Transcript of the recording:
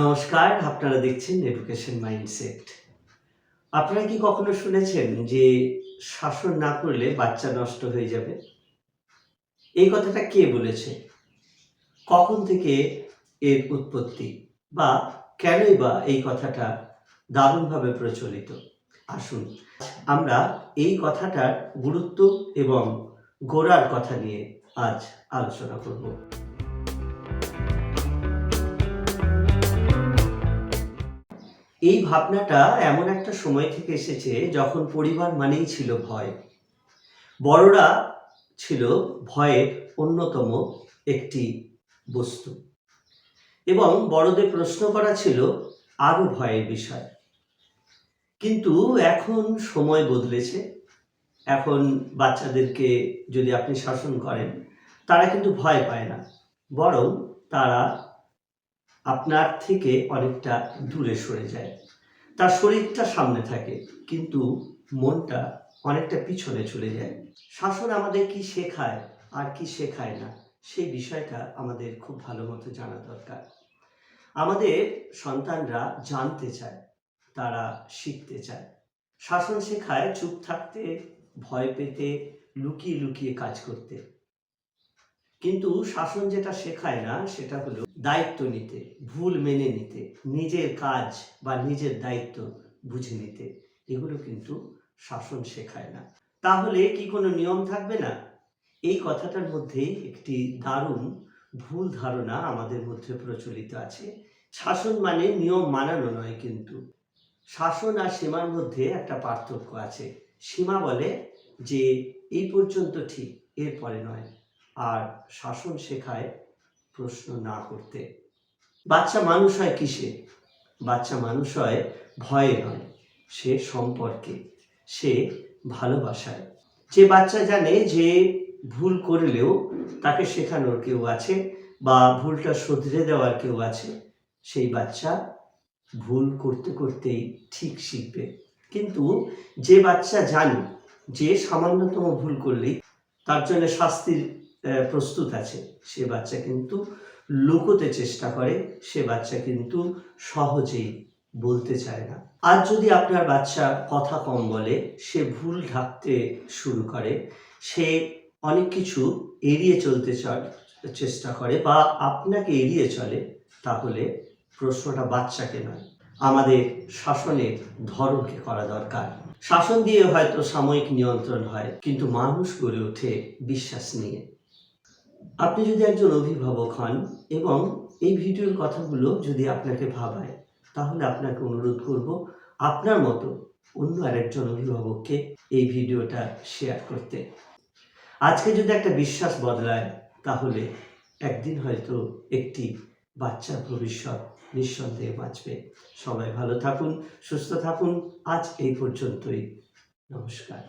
নমস্কার, আপনারা দেখছেন এডুকেশন মাইন্ডসেট আপনারা কি কখনো শুনেছেন যে শাসন না করলে বাচ্চা নষ্ট হয়ে যাবে? এই কথাটা কে বলেছে? কখন থেকে এর উৎপত্তি? বা কেনই বা এই কথাটা দারুণভাবে প্রচলিত? আসুন, আমরা এই কথাটার গুরুত্ব এবং গোড়ার কথা নিয়ে আজ আলোচনা করব। এই ভাবনাটা এমন একটা সময় থেকে এসেছে যখন পরিবার মানেই ছিল ভয়। বড়রা ছিল ভয়ের অন্যতম একটি বস্তু। এবং বড়দের প্রশ্ন করা ছিল আরও ভয়ের বিষয়। কিন্তু এখন সময় বদলেছে। এখন বাচ্চাদেরকে যদি আপনি শাসন করেন, তারা কিন্তু ভয় পায় না। বরং তারা আপনার থেকে অনেকটা দূরে সরে যায়। তার শরীরটা সামনে থাকে, কিন্তু মনটা অনেকটা পিছনে চলে যায়। শাসন আমাদের কি শেখায় আর কি শেখায় না, সেই বিষয়টা আমাদের খুব ভালো মতো জানা দরকার। আমাদের সন্তানরা জানতে চায়, তারা শিখতে চায়। শাসন শেখায় চুপ থাকতে, ভয় পেতে, লুকিয়ে লুকিয়ে কাজ করতে। কিন্তু শাসন যেটা শেখায় না, সেটা হলো দায়িত্ব নিতে, ভুল মেনে নিতে, নিজের কাজ বা নিজের দায়িত্ব বুঝে নিতে, এগুলো কিন্তু শাসন শেখায় না। তাহলে কি কোনো নিয়ম থাকবে না? এই কথাটার মধ্যেই একটি দারুণ ভুল ধারণা আমাদের মধ্যে প্রচলিত আছে। শাসন মানে নিয়ম মানানো নয় কিন্তু। শাসন আর সীমার মধ্যে একটা পার্থক্য আছে। সীমা বলে যে, এই পর্যন্ত ঠিক, এরপরে নয়। আর শাসন শেখায় প্রশ্ন না করতে। বাচ্চা মানুষ হয় কিসে? বাচ্চা মানুষ হয় ভয়ে নয়, সে সম্পর্কে, সে ভালোবাসায়। যে বাচ্চা জানে যে ভুল করলেও তাকে শেখানোর কেউ আছে বা ভুলটা শুধরে দেওয়ার কেউ আছে, সেই বাচ্চা ভুল করতে করতেই ঠিক শিখবে। কিন্তু যে বাচ্চা জানে যে সামান্যতম ভুল করলেই তার জন্য শাস্তির প্রস্তুত আছে। সে বাচ্চা কিন্তু লুকোতে চেষ্টা করে, সে বাচ্চা কিন্তু সহজেই বলতে চায় না। আর যদি আপনার বাচ্চা কথা কম বলে, সে ভুল ঢাকতে শুরু করে, সে অনেক কিছু এড়িয়ে চলতে চেষ্টা করে বা আপনাকে এড়িয়ে চলে, তাহলে প্রশ্নটা বাচ্চাকে নয়, আমাদের শাসনের ধরনকে করা দরকার। শাসন দিয়ে হয়তো সাময়িক নিয়ন্ত্রণ হয়, কিন্তু মানুষ গড়ে ওঠে বিশ্বাস নিয়ে। আপনি যদি একজন অভিভাবক হন এবং এই ভিডিওর কথাগুলো যদি আপনাকে ভাবায়, তাহলে আপনাকে অনুরোধ করব আপনার মতো অন্য আরেকজন অভিভাবককে এই ভিডিওটা শেয়ার করতে। আজকে যদি একটা বিশ্বাস বদলায়, তাহলে একদিন হয়তো একটি বাচ্চার ভবিষ্যৎ নিঃসন্দেহে বাঁচবে। সবাই ভালো থাকুন, সুস্থ থাকুন। আজ এই পর্যন্তই। নমস্কার।